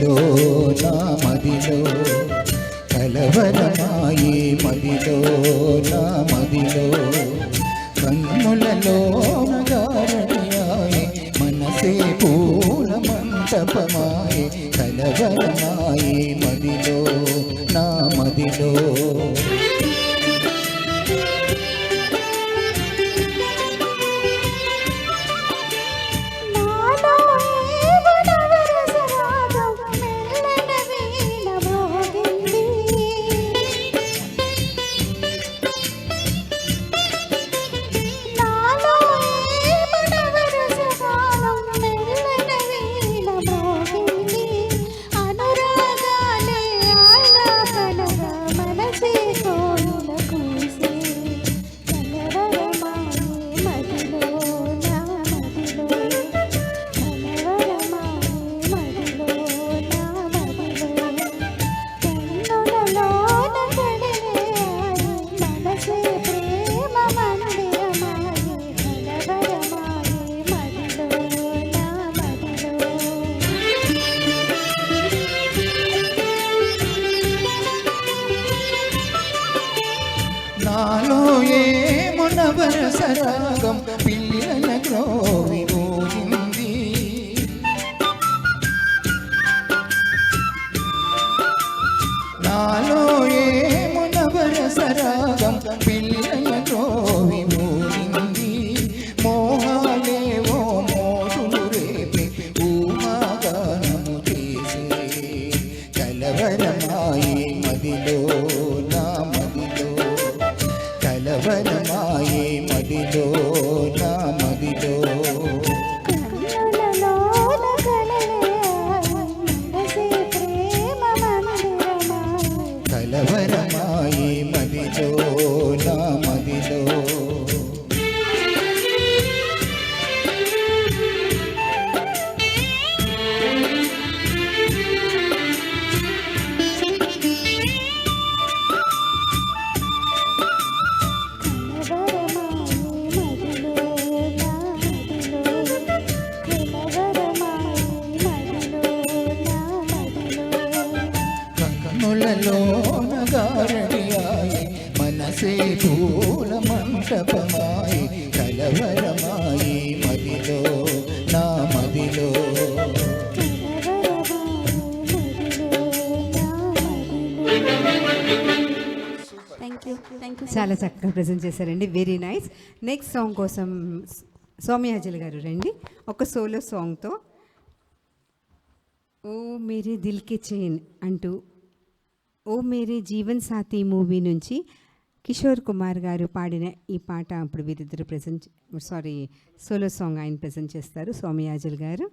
మదిలో నా మదిలో కలవరమాయే మదిలో నా మదిలో. కన్నులలో గారడియాయే మనసే పూల మంటపమాయే కలవరమాయే మదిలో నా మదిలో. ఏమో పిల్లల గ్రోవి ఊరింది నాలో ఏమో నవరసరాగం పిల్లల గ్రోవి ఊరింది మోహాలేవో మోసులు రేపే ఊహాగానము చేసే కలవరమాయి మదిలో കലവരമായി నగారడియాయి మనసే పూల మంటపమాయి. కలవరమాయి మదిలో నా మదిలో. థ్యాంక్ యూ థ్యాంక్ యూ చాలా చక్కగా ప్రజెంట్ చేశారండి. వెరీ నైస్ నెక్స్ట్ సాంగ్ కోసం సౌమ్యాజల్ గారు రండి. ఒక సోలో సాంగ్తో ఓ మేరే దిల్ కే చైన్ అంటూ ఓ మేరే జీవన్ సాథీ మూవీ నుంచి కిషోర్ కుమార్ గారు పాడిన ఈ పాట అప్పుడు వీరిద్దరు ప్రజెంట్ సారీ సోలో సాంగ్ ఆయన ప్రజెంట్ చేస్తారు సోమయాజల్ గారు.